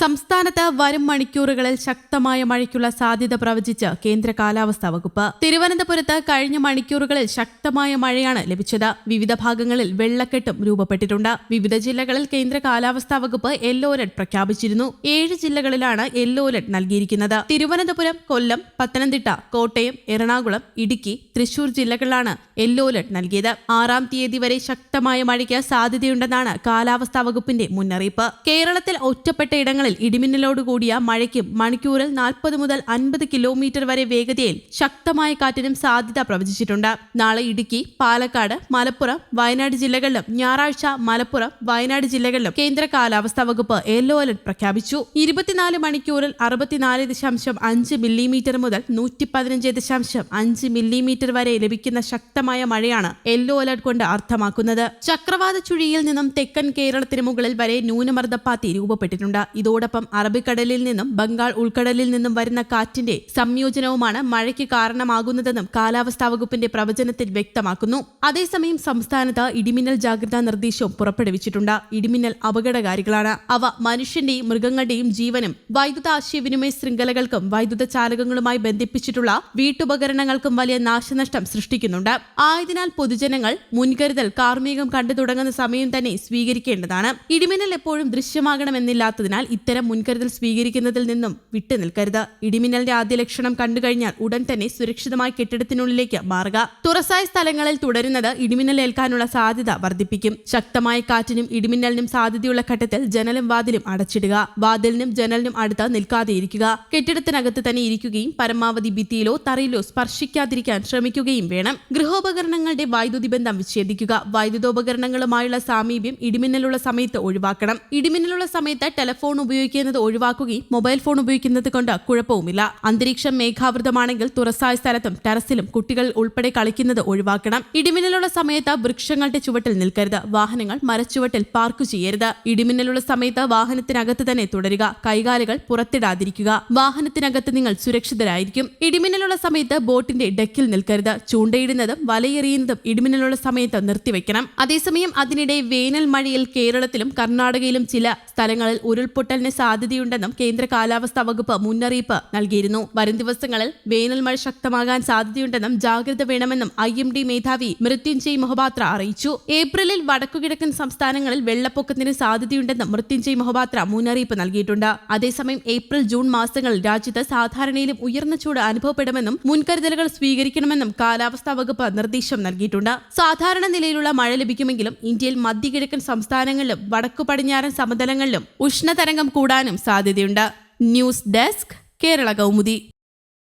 സംസ്ഥാനത്ത് വരും മണിക്കൂറുകളിൽ ശക്തമായ മഴയ്ക്കുള്ള സാധ്യത പ്രവചിച്ച് കേന്ദ്ര കാലാവസ്ഥാ വകുപ്പ്. തിരുവനന്തപുരത്ത് കഴിഞ്ഞ മണിക്കൂറുകളിൽ ശക്തമായ മഴയാണ് ലഭിച്ചത്. വിവിധ ഭാഗങ്ങളിൽ വെള്ളക്കെട്ടും രൂപപ്പെട്ടിട്ടുണ്ട്. വിവിധ ജില്ലകളിൽ കേന്ദ്ര കാലാവസ്ഥാ വകുപ്പ് യെല്ലോ അലർട്ട് പ്രഖ്യാപിച്ചിരുന്നു. ഏഴ് ജില്ലകളിലാണ് യെല്ലോ അലർട്ട് നൽകിയിരിക്കുന്നത്. തിരുവനന്തപുരം കൊല്ലം പത്തനംതിട്ട കോട്ടയം എറണാകുളം ഇടുക്കി തൃശൂർ ജില്ലകളിലാണ് യെല്ലോ അലർട്ട് നൽകിയത്. ആറാം തീയതി വരെ ശക്തമായ മഴയ്ക്ക് സാധ്യതയുണ്ടെന്നാണ് കാലാവസ്ഥാ വകുപ്പിന്റെ മുന്നറിയിപ്പ്. കേരളത്തിൽ ഒറ്റപ്പെട്ട ഇടങ്ങളിൽ ഇടിമിന്നലോടുകൂടിയ മഴയ്ക്കും മണിക്കൂറിൽ നാൽപ്പത് മുതൽ അൻപത് കിലോമീറ്റർ വരെ വേഗതയിൽ ശക്തമായ കാറ്റിനും സാധ്യത പ്രവചിച്ചിട്ടുണ്ട്. നാളെ ഇടുക്കി പാലക്കാട് മലപ്പുറം വയനാട് ജില്ലകളിലും ഞായറാഴ്ച മലപ്പുറം വയനാട് ജില്ലകളിലും കേന്ദ്ര കാലാവസ്ഥാ വകുപ്പ് യെല്ലോ അലർട്ട് പ്രഖ്യാപിച്ചു. ഇരുപത്തിനാല് മണിക്കൂറിൽ അറുപത്തിനാല് ദശാംശം അഞ്ച് മില്ലിമീറ്റർ മുതൽ നൂറ്റി പതിനഞ്ച് ദശാംശം അഞ്ച് മില്ലിമീറ്റർ വരെ ലഭിക്കുന്ന ശക്തമായ മഴയാണ് യെല്ലോ അലർട്ട് കൊണ്ട് അർത്ഥമാക്കുന്നത്. ചക്രവാത ചുഴിയിൽ നിന്നും തെക്കൻ കേരളത്തിന് മുകളിൽ വരെ ന്യൂനമർദ്ദപ്പാത്തി രൂപപ്പെട്ടിട്ടുണ്ട്. ഇതോടൊപ്പം അറബിക്കടലിൽ നിന്നും ബംഗാൾ ഉൾക്കടലിൽ നിന്നും വരുന്ന കാറ്റിന്റെ സംയോജനവുമാണ് മഴയ്ക്ക് കാരണമാകുന്നതെന്നും കാലാവസ്ഥാ വകുപ്പിന്റെ പ്രവചനത്തിൽ വ്യക്തമാക്കുന്നു. അതേസമയം സംസ്ഥാനത്ത് ഇടിമിന്നൽ ജാഗ്രതാ നിർദ്ദേശവും പുറപ്പെടുവിച്ചിട്ടുണ്ട്. ഇടിമിന്നൽ അപകടകാരികളാണ്. അവ മനുഷ്യന്റെയും മൃഗങ്ങളുടെയും ജീവനും വൈദ്യുത ആശയവിനിമയ ശൃംഖലകൾക്കും വൈദ്യുത ചാലകങ്ങളുമായി ബന്ധിപ്പിച്ചിട്ടുള്ള വീട്ടുപകരണങ്ങൾക്കും വലിയ നാശനഷ്ടം സൃഷ്ടിക്കുന്നുണ്ട്. ആയതിനാൽ പൊതുജനങ്ങൾ മുൻകരുതൽ കാർമ്മികം കണ്ടു തുടങ്ങുന്ന സമയം തന്നെ സ്വീകരിക്കേണ്ടതാണ്. ഇടിമിന്നൽ എപ്പോഴും ദൃശ്യമാകണമെന്നില്ലാത്തതിനാൽ ഇത്തരം മുൻകരുതൽ സ്വീകരിക്കുന്നതിൽ നിന്നും വിട്ടുനിൽക്കരുത് ഇടിമിന്നലിന്റെ ആദ്യ ലക്ഷണം കണ്ടുകഴിഞ്ഞാൽ ഉടൻ തന്നെ സുരക്ഷിതമായ കെട്ടിടത്തിനുള്ളിലേക്ക് മാറുക. തുറസായ സ്ഥലങ്ങളിൽ തുടരുന്നത് ഇടിമിന്നൽ ഏൽക്കാനുള്ള സാധ്യത വർദ്ധിപ്പിക്കും. ശക്തമായ കാറ്റിനും ഇടിമിന്നലിനും സാധ്യതയുള്ള ഘട്ടത്തിൽ ജനലും വാതിലും അടച്ചിടുക. വാതിലിനും ജനലിനും അടുത്ത് നിൽക്കാതെ ഇരിക്കുക. കെട്ടിടത്തിനകത്ത് തന്നെ ഇരിക്കുകയും പരമാവധി ഭിത്തിയിലോ തറയിലോ സ്പർശിക്കാതിരിക്കാൻ ശ്രമിക്കുകയും വേണം. ഗൃഹോപകരണങ്ങളുടെ വൈദ്യുതി ബന്ധം വിച്ഛേദിക്കുക. വൈദ്യുതോപകരണങ്ങളുമായുള്ള സാമീപ്യം ഇടിമിന്നലുള്ള സമയത്ത് ഒഴിവാക്കണം. ഇടിമിന്നലുള്ള സമയത്ത് ടെലിഫോൺ ഉപയോഗിക്കുന്നത് ഒഴിവാക്കുകയും മൊബൈൽ ഫോൺ ഉപയോഗിക്കുന്നത് കൊണ്ട് കുഴപ്പവുമില്ല. അന്തരീക്ഷം മേഘാവൃതമാണെങ്കിൽ തുറസായ സ്ഥലത്തും ടെറസിലും കുട്ടികൾ ഉൾപ്പെടെ കളിക്കുന്നത് ഒഴിവാക്കണം. ഇടിമിന്നലുള്ള സമയത്ത് വൃക്ഷങ്ങളുടെ ചുവട്ടിൽ നിൽക്കരുത്. വാഹനങ്ങൾ മരച്ചുവട്ടിൽ പാർക്ക് ചെയ്യരുത്. ഇടിമിന്നലുള്ള സമയത്ത് വാഹനത്തിനകത്ത് തന്നെ തുടരുക. കൈകാലുകൾ പുറത്തിടാതിരിക്കുക. വാഹനത്തിനകത്ത് നിങ്ങൾ സുരക്ഷിതരായിരിക്കും. ഇടിമിന്നലുള്ള സമയത്ത് ബോട്ടിന്റെ ഡെക്കിൽ നിൽക്കരുത്. ചൂണ്ടയിടുന്നതും വലയെറിയുന്നതും ഇടിമിന്നലുള്ള സമയത്ത് നിർത്തിവെക്കണം. അതേസമയം അതിനിടെ വേനൽ മഴയിൽ കേരളത്തിലും കർണാടകയിലും ചില സ്ഥലങ്ങളിൽ ഉരുൾപൊട്ടലിന് സാധ്യതയുണ്ടെന്നും കേന്ദ്ര കാലാവസ്ഥാ വകുപ്പ് മുന്നറിയിപ്പ് നൽകിയിരുന്നു. വരും ദിവസങ്ങളിൽ വേനൽ മഴ ശക്തമാകാൻ സാധ്യതയുണ്ടെന്നും ജാഗ്രത വേണമെന്നും ഐ എം ഡി മേധാവി മൃത്യുഞ്ജയ് മൊഹപാത്ര അറിയിച്ചു. ഏപ്രിലിൽ വടക്കുകിഴക്കൻ സംസ്ഥാനങ്ങളിൽ വെള്ളപ്പൊക്കത്തിന് സാധ്യതയുണ്ടെന്നും മൃത്യുഞ്ജയ് മൊഹപാത്ര മുന്നറിയിപ്പ് നൽകിയിട്ടുണ്ട്. അതേസമയം ഏപ്രിൽ ജൂൺ മാസങ്ങളിൽ രാജ്യത്ത് സാധാരണയിലും ഉയർന്ന ചൂട് അനുഭവപ്പെടുമെന്നും മുൻകരുതലുകൾ സ്വീകരിക്കണമെന്നും കാലാവസ്ഥാ വകുപ്പ് നിർദ്ദേശം നൽകിയിട്ടുണ്ട്. സാധാരണ നിലയിലുള്ള മഴ ലഭിക്കുമെങ്കിലും ഇന്ത്യയിൽ മധ്യകിഴക്കൻ സംസ്ഥാനങ്ങളിലും വടക്കു പടിഞ്ഞാറൻ സമതലങ്ങളിലും ഉഷ്ണതരംഗം കൂടാനും സാധ്യതയുണ്ട്. News desk Kerala Kaumudi.